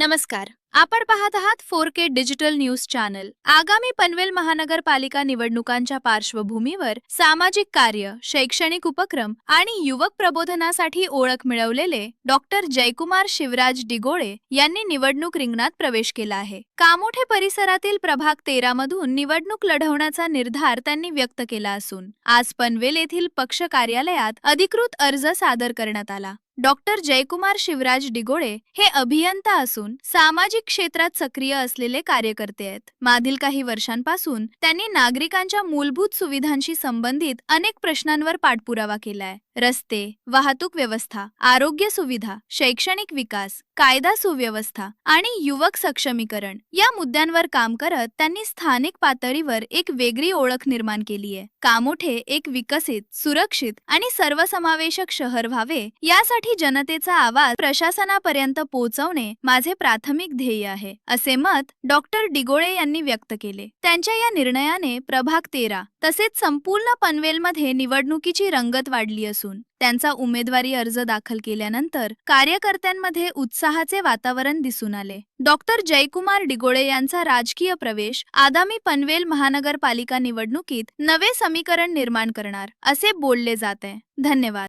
नमस्कार. आपण पाहत आहात four K digital news channel. आगामी पनवेल महानगरपालिका निवडणुकांच्या पार्श्वभूमीवर सामाजिक कार्य शैक्षणिक उपक्रम आणि युवक प्रबोधनासाठी ओळख मिळवलेले डॉक्टर जयकुमार शिवराज डिगोळे यांनी निवडणूक रिंगणात प्रवेश केला आहे. कामोठे परिसरातील प्रभाग तेरा मधून निवडणूक लढवण्याचा निर्धार त्यांनी व्यक्त केला असून आज पनवेल येथील पक्ष कार्यालयात अधिकृत अर्ज सादर करण्यात आला. डॉक्टर जयकुमार शिवराज डिगोळे हे अभियंता असून सामाजिक क्षेत्रात सक्रिय असलेले कार्यकर्ते आहेत. मागील काही वर्षांपासून त्यांनी नागरिकांच्या मूलभूत सुविधांशी संबंधित अनेक प्रश्नांवर पाठपुरावा केलाय. रस्ते वाहतूक व्यवस्था आरोग्य सुविधा शैक्षणिक विकास कायदा सुव्यवस्था आणि युवक सक्षमीकरण या मुद्द्यांवर काम करत त्यांनी स्थानिक पातळीवर एक वेगळी ओळख निर्माण केली आहे. कामोठे एक विकसित सुरक्षित आणि सर्वसमावेशक शहर व्हावे यासाठी जनतेचा आवाज प्रशासनापर्यंत पोहोचवणे माझे प्राथमिक ध्येय आहे असे मत डॉक्टर डिगोळे यांनी व्यक्त केले. त्यांच्या या निर्णयाने प्रभाग तेरा तसेच संपूर्ण पनवेलमध्ये निवडणुकीची रंगत वाढली असून त्यांचा उमेदवारी अर्ज दाखल केल्यानंतर कार्यकर्त्यांमध्ये उत्साहाचे वातावरण दिसून आले. डॉक्टर जयकुमार डिगोळे यांचा राजकीय प्रवेश आगामी पनवेल महानगरपालिका निवडणुकीत नवे समीकरण निर्माण करणार असे बोलले जात. आहे धन्यवाद.